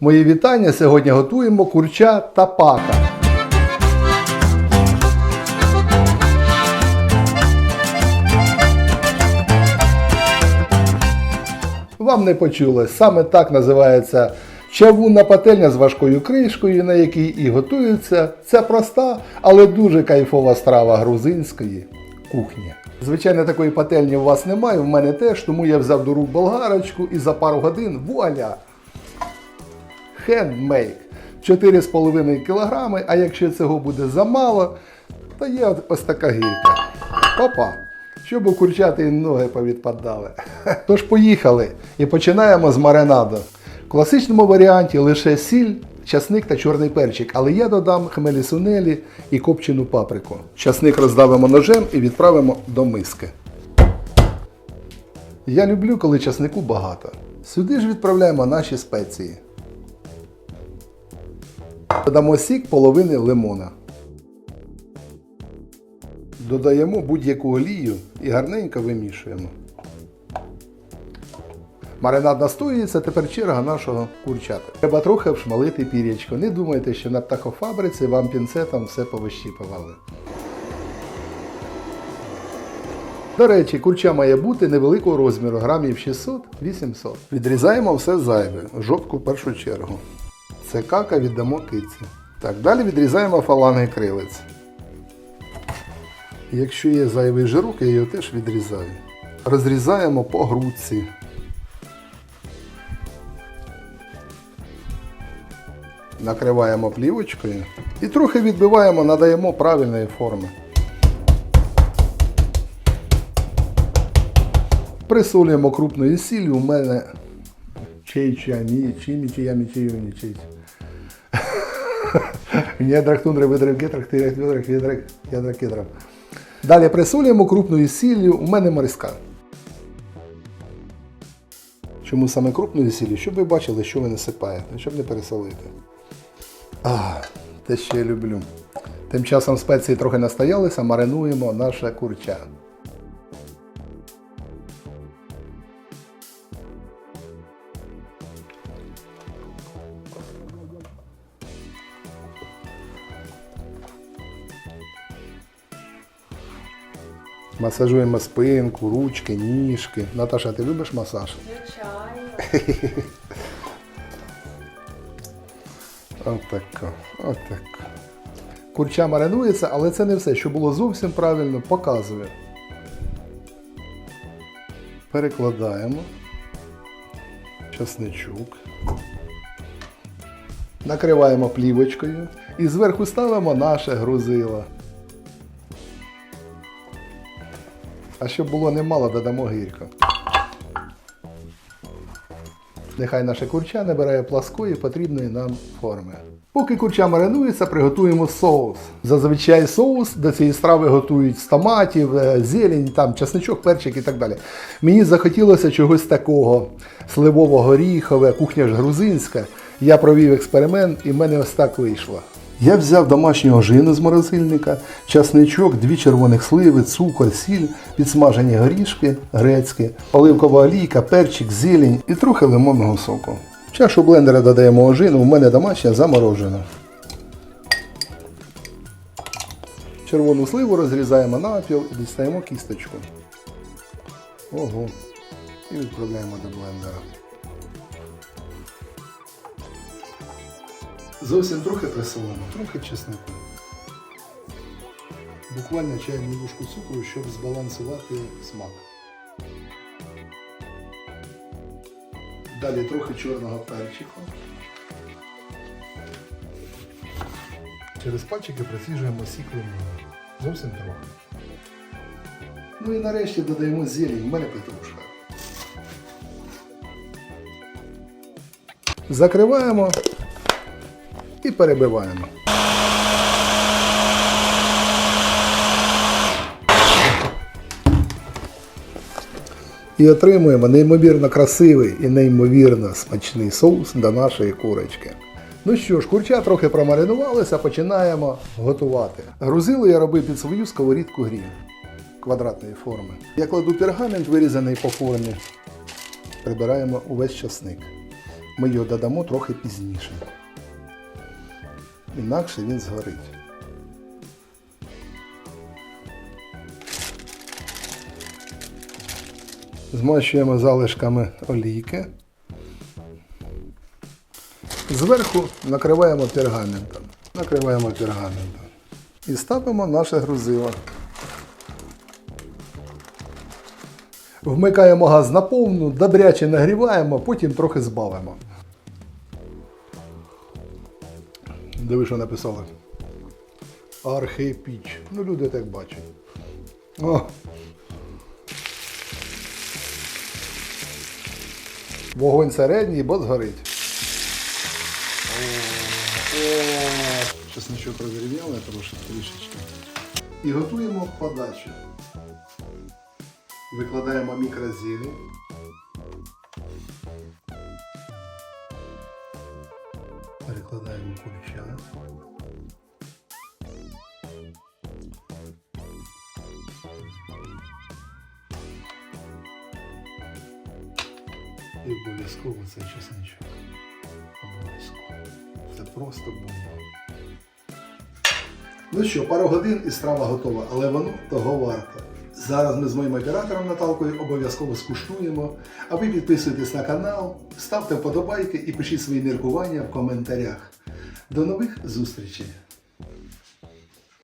Мої вітання. Сьогодні готуємо курча та пака. Вам не почулось. Саме так називається чавунна пательня з важкою кришкою, на якій і готується ця проста, але дуже кайфова страва грузинської кухні. Звичайно, такої пательні у вас немає, в мене теж, тому я взяв до рук болгарочку і за пару годин вуаля! Хендмейк 4,5 кг, а якщо цього буде замало, то є ось така гірка. Опа! Щоб у курчати ноги повідпадали. Тож поїхали і починаємо з маринаду. В класичному варіанті лише сіль, часник та чорний перчик, але я додам хмелі сунелі і копчену паприку. Часник роздавимо ножем і відправимо до миски. Я люблю, коли часнику багато. Сюди ж відправляємо наші спеції. Додамо сік половини лимона. Додаємо будь-яку олію і гарненько вимішуємо. Маринад настоюється, тепер черга нашого курчата. Треба трохи обшмалити пірячко. Не думайте, що на птахофабриці вам пінцетом все повищіпували. До речі, курча має бути невеликого розміру, грамів 600-800. Відрізаємо все зайве, жопку в першу чергу. Це кака віддамо киці. Так, далі відрізаємо фаланги крилець. Якщо є зайвий жирок, я його теж відрізаю. Розрізаємо по грудці. Накриваємо плівочкою і трохи відбиваємо, надаємо правильної форми. Присолюємо крупною сіллю. У мене чей-чамі, чимі, чиями, чийоні, чий. Недрах тундри, в гетрах, тирях, ведрах, ведрах, ядра кедрах. Далі присолюємо крупною сіллю. У мене морська. Чому саме крупною сіллю? Щоб ви бачили, що ви насипаєте, щоб не пересолити. А, те, що я люблю. Тим часом спеції трохи настоялися, маринуємо наше курча. Масажуємо спинку, ручки, ніжки. Наташа, ти любиш масаж? Звичайно. Отако, отако. Курча маринується, але це не все. Що було зовсім правильно, показує. Перекладаємо. Часничок. Накриваємо плівочкою і зверху ставимо наше грузило. А щоб було немало, додамо гірко. Нехай наша курча набирає пласкої потрібної нам форми. Поки курча маринується, приготуємо соус. Зазвичай соус до цієї страви готують з томатів, е, зелень, там, чесничок, перчик і так далі. Мені захотілося чогось такого сливово-горіхове, кухня ж грузинська. Я провів експеримент і в мене ось так вийшло. Я взяв домашнього жину з морозильника, часничок, дві червоних сливи, цукор, сіль, підсмажені горішки грецькі, оливкова олійка, перчик, зелень і трохи лимонного соку. В чашу блендера додаємо ожину, у мене домашня заморожена. Червону сливу розрізаємо навпіл і дістаємо кісточку. Ого. І відправляємо до блендера. Зовсім трохи присолимо, трохи чеснику. Буквально чайну ложку цукру, щоб збалансувати смак. Далі трохи чорного перчику. Через пальчики проціжуємо сік лимона. Зовсім трохи. Ну і нарешті додаємо зелень, в мене петрушка. Закриваємо і перебиваємо. І отримуємо неймовірно красивий і неймовірно смачний соус до нашої курочки. Ну що ж, курча трохи промаринувалися, починаємо готувати. Грузило я робив під свою сковорідку гріль квадратної форми. Я кладу пергамент, вирізаний по формі. Прибираємо увесь часник. ми його додамо трохи пізніше. Інакше він згорить. Змащуємо залишками олійки. Зверху накриваємо пергаментом. Накриваємо пергаментом. І ставимо наше грузило. Вмикаємо газ на повну, добряче нагріваємо, потім трохи збавимо. Диви, що написали. Архипіч. Ну, люди так бачать. О. Вогонь середній, бо згорить. Чесничок розрівняли трошки трішечки. І готуємо подачу. Викладаємо мікрозелень. Перекладаємо курча. І обов'язково цей чесничок. Обов'язково. Це просто бомба. Ну що, пару годин і страва готова, але воно того варто. Зараз ми з моїм оператором Наталкою обов'язково скуштуємо. А ви підписуйтесь на канал, ставте вподобайки і пишіть свої міркування в коментарях. До нових зустрічей!